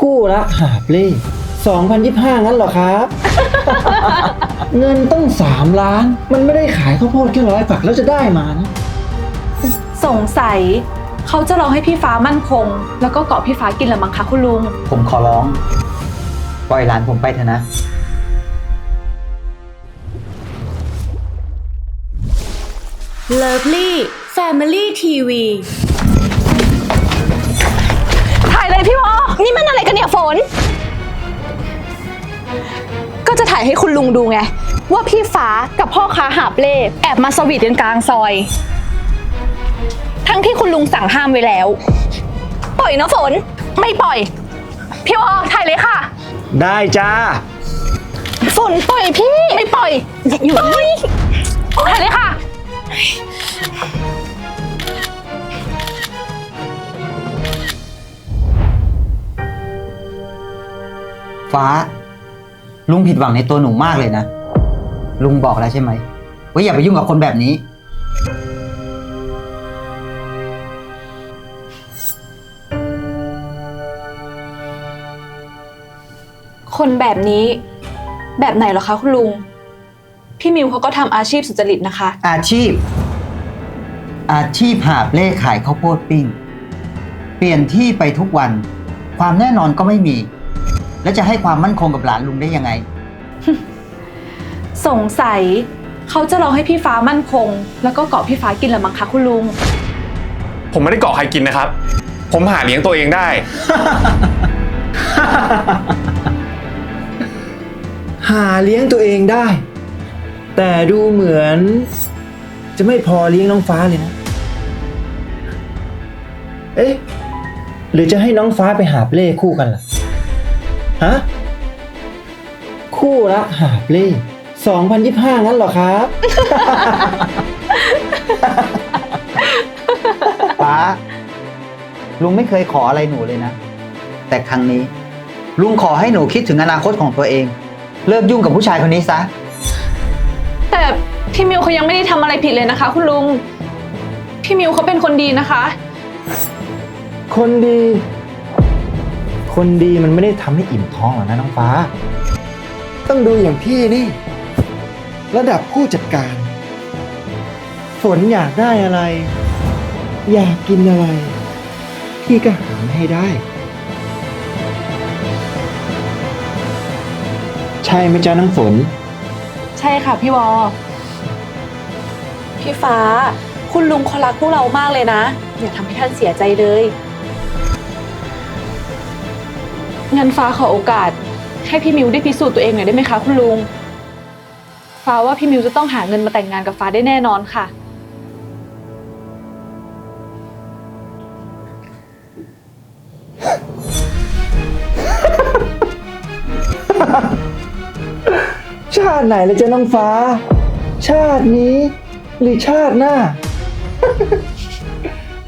คู่ละหาบเล่2,025 งั้นเหรอครับ เงินต้อง 3 ล้าน มันไม่ได้ขายข้าวโพดแค่ร้อยฝักแล้วจะได้มานะสงสัย เขาจะรอให้พี่ฟ้ามั่นคง แล้วก็เกาะพี่ฟ้ากินละมั้งคะคุณลุง ผมขอร้อง ปล่อยหลานผมไปเถอะนะ Lovely Family TV เนี่ยฝน ก็จะถ่ายให้คุณลุงดูไง ว่าพี่ฟ้ากับพ่อค้าหาบเล่แอบมาสวีทกันกลางซอย ทั้งที่คุณลุงสั่งห้ามไว้แล้ว ปล่อยนะฝน ไม่ปล่อย พี่วอถ่ายเลยค่ะ ได้จ้า ฝนปล่อยพี่ ไม่ปล่อย อยู่นี่ถ่ายเลยค่ะ ฟ้า ลุงผิดหวังในตัวหนูมากเลยนะ ลุงบอกแล้วใช่ไหมว่าอย่าไปยุ่งกับคนแบบนี้ คนแบบนี้ แบบไหนเหรอคะคุณลุง พี่มิวเขาก็ทำอาชีพสุจริตนะคะ อาชีพ อาชีพหาบเล่ขายข้าวโพดปิ้ง เปลี่ยนที่ไปทุกวัน ความแน่นอนก็ไม่มี แล้วจะให้ความมั่นคงกับหลานลุงได้ยังไง สงสัยเขาจะรอให้พี่ฟ้ามั่นคง แล้วก็เกาะพี่ฟ้ากินละมั้งคะคุณลุง ผมไม่ได้เกาะใครกินนะครับ ผมหาเลี้ยงตัวเองได้ หาเลี้ยงตัวเองได้ แต่ดูเหมือน จะไม่พอเลี้ยงน้องฟ้าเลยนะ เอ๊ะ หรือจะให้น้องฟ้าไปหาบเล่คู่กันล่ะ ฮะ คู่ละหาบเล่2,025 งั้นเหรอครับฟ้า ลุงไม่เคยขออะไรหนูเลยนะ แต่ครั้งนี้ ลุงขอให้หนูคิดถึงอนาคตของตัวเอง เลิกยุ่งกับผู้ชายคนนี้ซะ แต่พี่มิวเขายังไม่ได้ทำอะไรผิดเลยนะคะ คุณลุง พี่มิวเขาเป็นคนดีนะคะ คนดี คนดีมันไม่ได้ทำให้อิ่มท้องหรอกนะน้องฟ้า ต้องดูอย่างพี่นี่ ระดับผู้จัดการ ฝนอยากได้อะไร อยากกินอะไร พี่ก็หามาให้ได้ ใช่ไหมจ๊ะน้องฝน ใช่ค่ะพี่วอ พี่ฟ้า คุณลุงเขารักพวกเรามากเลยนะ อย่าทำให้ท่านเสียใจเลย งั้นฟ้าขอโอกาส ให้พี่มิวได้พิสูจน์ตัวเองหน่อยได้ไหมคะคุณลุง ฟ้าว่าพี่มิวจะต้องหาเงินมาแต่งงานกับฟ้าได้แน่นอนค่ะ ชาติไหนเลยจ๊ะน้องฟ้า ชาตินี้ หรือชาติหน้า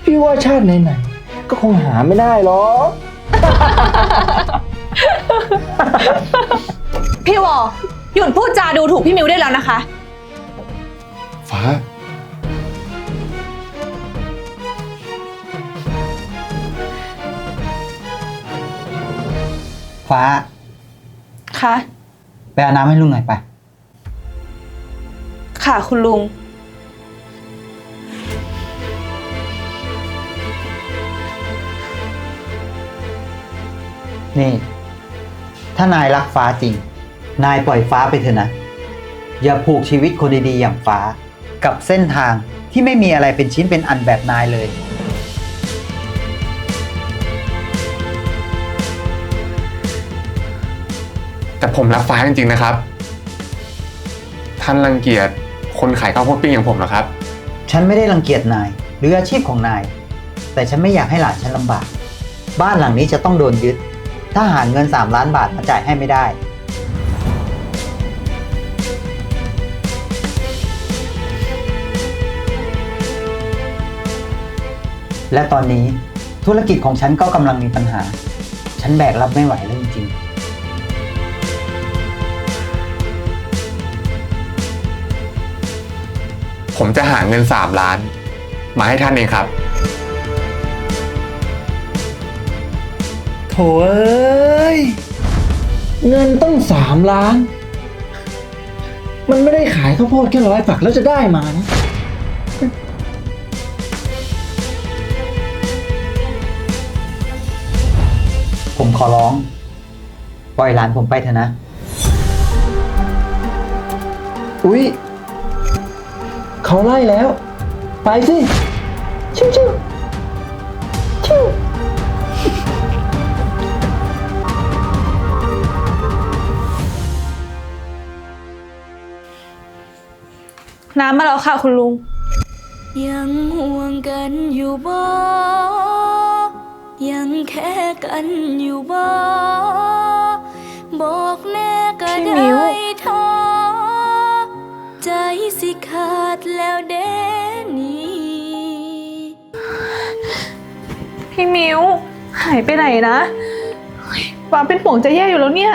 พี่ว่าชาติไหนๆก็คงหาไม่ได้หรอก พี่วอหยุดพูดจาดูถูกพี่มิวได้แล้วนะคะ ฟ้า ฟ้าคะไปเอาน้ำให้ลุงหน่อยไป ค่ะคุณลุง นี่ ถ้านายรักฟ้าจริง นายปล่อยฟ้าไปเถอะนะ อย่าผูกชีวิตคนดีๆอย่างฟ้า กับเส้นทางที่ไม่มีอะไรเป็นชิ้นเป็นอันแบบนายเลย แต่ผมรักฟ้าจริงๆนะครับ ท่านรังเกียจคนขายข้าวโพดปิ้งอย่างผมเหรอครับ ฉันไม่ได้รังเกียจนาย หรืออาชีพของนาย แต่ฉันไม่อยากให้หลานฉันลำบาก บ้านหลังนี้จะต้องโดนยึด ถ้าหาเงิน 3 ล้านบาทมาจ่ายให้ไม่ได้ และตอนนี้ธุรกิจของฉันก็กำลังมีปัญหา ฉันแบกรับไม่ไหวแล้วจริงๆผมจะหาเงินสามล้าน มาให้ท่านเองครับ โถเอ้ย เงินต้องสามล้าน มันไม่ได้ขายข้าวโพดแค่ร้อยฝักแล้วจะได้มานะ ผมขอร้อง ปล่อยหลานผมไปเถอะนะ อุ๊ย เขาไล่แล้ว ไปสิ ชิวชิ น้ำมาแล้วค่ะคุณลุง ยังห่วงกันอยู่บ่ ยังแค่กันอยู่บ่ บอกแน่ก็พี่มิ้ได้ว ท้อใจสิขาดแล้วเด้นี่ พี่มิวหายไปไหนนะเฮ้ยฟ้าเป็นห่วงจะแย่อยู่แล้วเนี่ย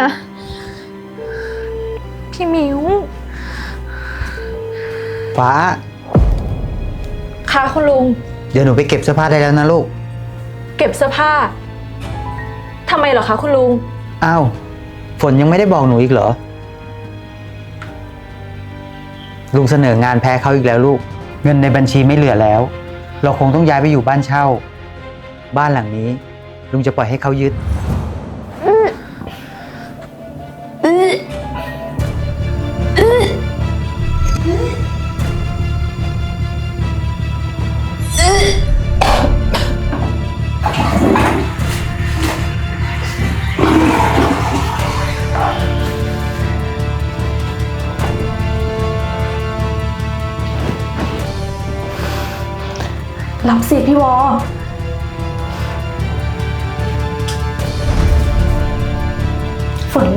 พี่มิว ฟ้า ค่ะคุณลุง เดี๋ยวหนูไปเก็บเสื้อผ้าได้แล้วนะลูก เก็บเสื้อผ้าทำไมเหรอคะคุณลุง อ้าว ฝนยังไม่ได้บอกหนูอีกเหรอ ลุงเสนองานแพ้เขาอีกแล้วลูก เงินในบัญชีไม่เหลือแล้ว เราคงต้องย้ายไปอยู่บ้านเช่า บ้านหลังนี้ ลุงจะปล่อยให้เขายึดรับ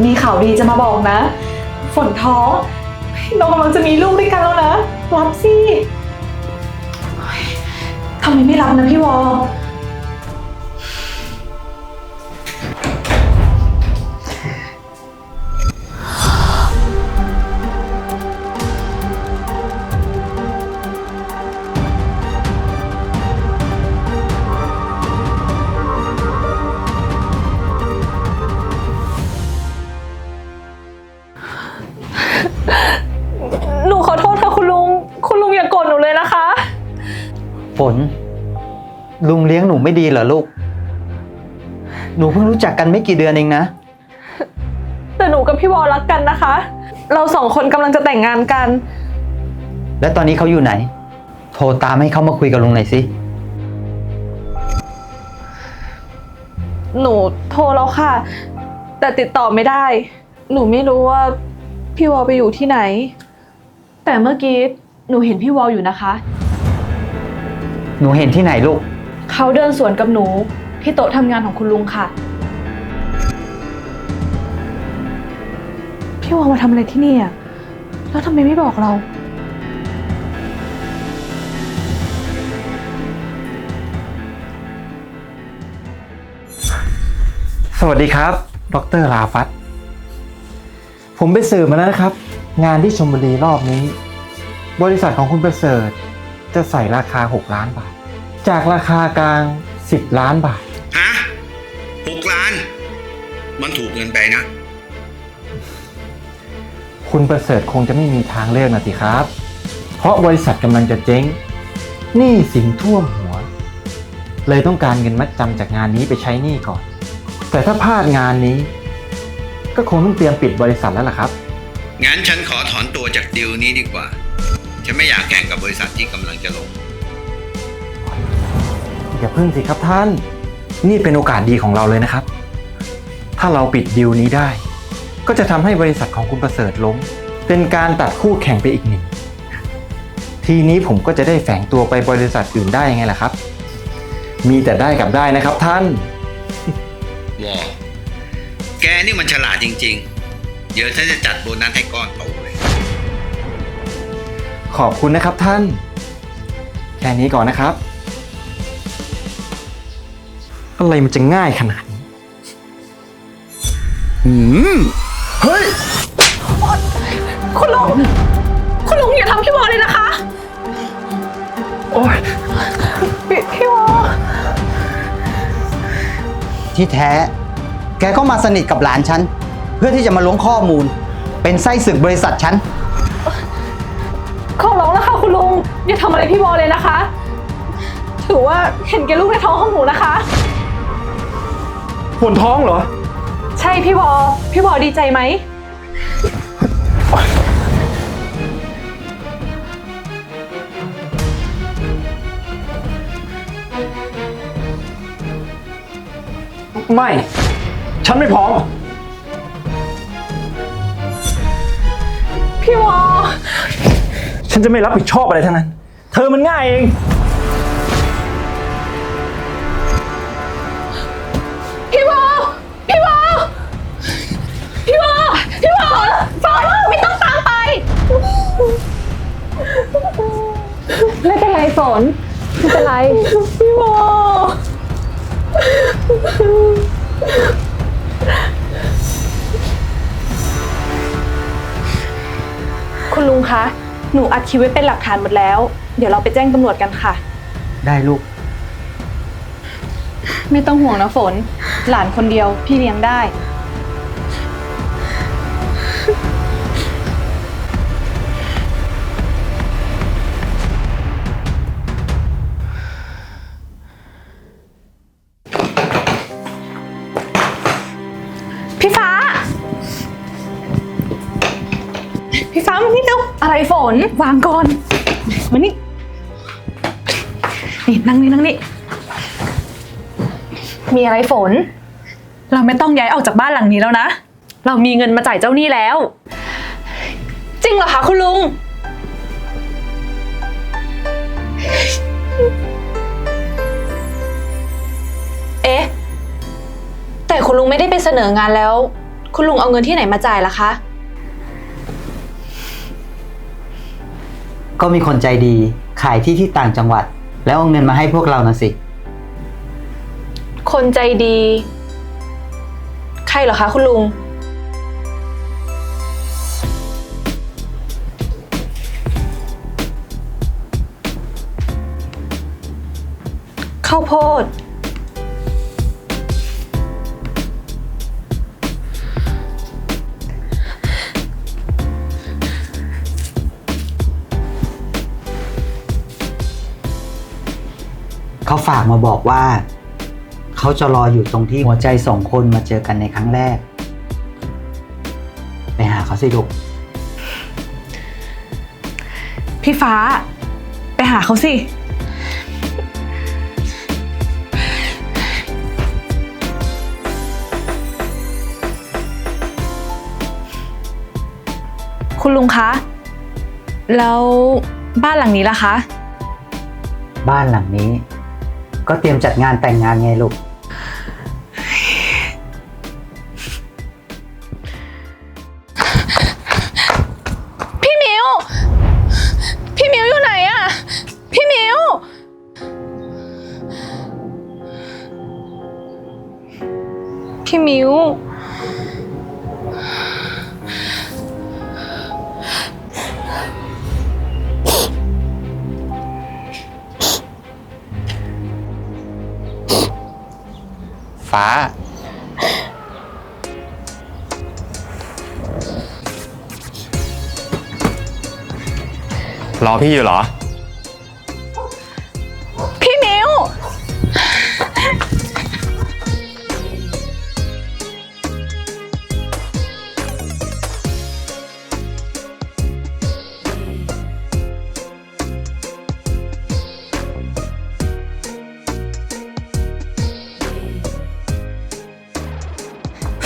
มีข่าวดีจะมาบอกนะ ฝนท้องเรากำลังจะมีลูกด้วยกันแล้วนะ รับสิทำไมไม่รับนะพี่วอ เลี้ยงหนูไม่ดีเหรอลูก หนูเพิ่งรู้จักกันไม่กี่เดือนเองนะ แต่หนูกับพี่วอรักกันนะคะ เราสองคนกำลังจะแต่งงานกัน และตอนนี้เขาอยู่ไหน โทรตามให้เขามาคุยกับลุงหน่อยสิ หนูโทรแล้วค่ะ แต่ติดต่อไม่ได้ หนูไม่รู้ว่าพี่วอไปอยู่ที่ไหน แต่เมื่อกี้หนูเห็นพี่วออยู่นะคะ หนูเห็นที่ไหนลูก เขาเดินสวนกับหนูที่โต๊ะทำงานของคุณลุงค่ะ พี่วอมาทำอะไรที่นี่อะ แล้วทำไมไม่บอกเรา สวัสดีครับ ดรลาฟัตผมไปสืบมาแล้วนะครับ งานที่ชมบุรีรอบนี้ บริษัทของคุณประเสริฐจะใส่ราคา 6 ล้านบาท จากราคากลาง 10 ล้านบาท ฮะหกล้าน มันถูกเกินไปนะ คุณประเสริฐคงจะไม่มีทางเลือกนะสิครับ เพราะบริษัทกำลังจะเจ๊งหนี้สินท่วมหัว เลยต้องการเงินมัดจำจากงานนี้ไปใช้หนี้ก่อน แต่ถ้าพลาดงานนี้ ก็คงต้องเตรียมปิดบริษัทแล้วล่ะครับ งั้นฉันขอถอนตัวจากดีลนี้ดีกว่า ฉันไม่อยากแข่งกับบริษัทที่กำลังจะลง อย่าพึ่งสิครับท่าน นี่เป็นโอกาสดีของเราเลยนะครับ ถ้าเราปิดดีลนี้ได้ ก็จะทำให้บริษัทของคุณประเสริฐล้ม เป็นการตัดคู่แข่งไปอีกหนึ่ง ทีนี้ผมก็จะได้แฝงตัวไปบริษัทอื่นได้ยังไงล่ะครับ มีแต่ได้กับได้นะครับท่านวอแกนี่มันฉลาดจริง ๆ เดี๋ยวฉันจะจัดโบนัสให้ก้อนโตเลย ขอบคุณนะครับท่าน แค่นี้ก่อนนะครับ อะไรมันจะง่ายขนาดนี้คุณลุง คุณลุงอย่าทำพี่วอเลยนะคะ โอ้ยพี่พี่วอที่แท้ แกก็มาสนิทกับหลานฉัน เพื่อที่จะมาล้วงข้อมูล เป็นไส้ศึกบริษัทฉัน ขอร้องแล้วค่ะคุณลุง อย่าทำอะไรพี่วอเลยนะคะ ถือว่าเห็นแก่ลูกในท้องของหนูนะคะ ปวดท้องเหรอ ใช่พี่วอพี่วอดีใจไหม ไม่ ฉันไม่พร้อม พี่วอฉันจะไม่รับผิดชอบอะไรทั้งนั้น เธอมันง่ายเอง นไรฝนไม่เป็นไร พี่วอคุณลุงคะ หนูอัดคลิปไว้เป็นหลักฐานหมดแล้ว เดี๋ยวเราไปแจ้งตำรวจกันค่ะ ได้ลูก ไม่ต้องห่วงนะฝน หลานคนเดียวพี่เลี้ยงได้ วางก่อน มานี่ นี่นั่งนี่นั่งนี่ มีอะไรฝน เราไม่ต้องย้ายออกจากบ้านหลังนี้แล้วนะ เรามีเงินมาจ่ายเจ้าหนี้แล้ว จริงเหรอคะคุณลุง เอ๊ะ แต่คุณลุงไม่ได้ไปเสนองานแล้ว คุณลุงเอาเงินที่ไหนมาจ่ายล่ะคะ ก็มีคนใจดีขายที่ที่ต่างจังหวัด แล้วเอาเงินมาให้พวกเรานะสิ คนใจดี ใครเหรอคะคุณลุง ข้าวโพด เขาฝากมาบอกว่า เขาจะรออยู่ตรงที่หัวใจสองคนมาเจอกันในครั้งแรก ไปหาเขาสิลูกพี่ฟ้า ไปหาเขาสิ คุณลุงคะ แล้วบ้านหลังนี้ล่ะคะ บ้านหลังนี้ ก็เตรียมจัดงานแต่งงานไงลูก ฟ้า รอพี่อยู่เหรอ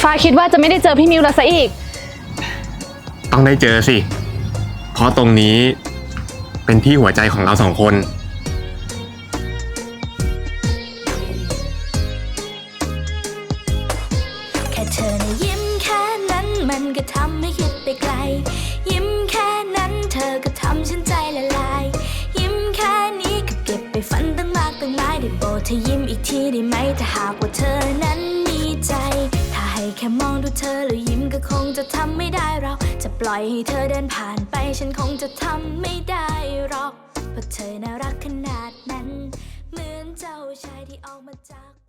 ฟ้าคิดว่าจะไม่ได้เจอพี่มิวแล้วซะอีก ต้องได้เจอสิ เพราะตรงนี้เป็นที่หัวใจของเราสองคน แค่เธอนะยิ้มแค่นั้นมันก็ทำให้คิดไปไกล จะทำไม่ได้หรอก จะปล่อยให้เธอเดินผ่านไปฉันคงจะทำไม่ได้หรอก เพราะเธอน่ารักขนาดนั้น เหมือนเจ้าชายที่ออกมาจาก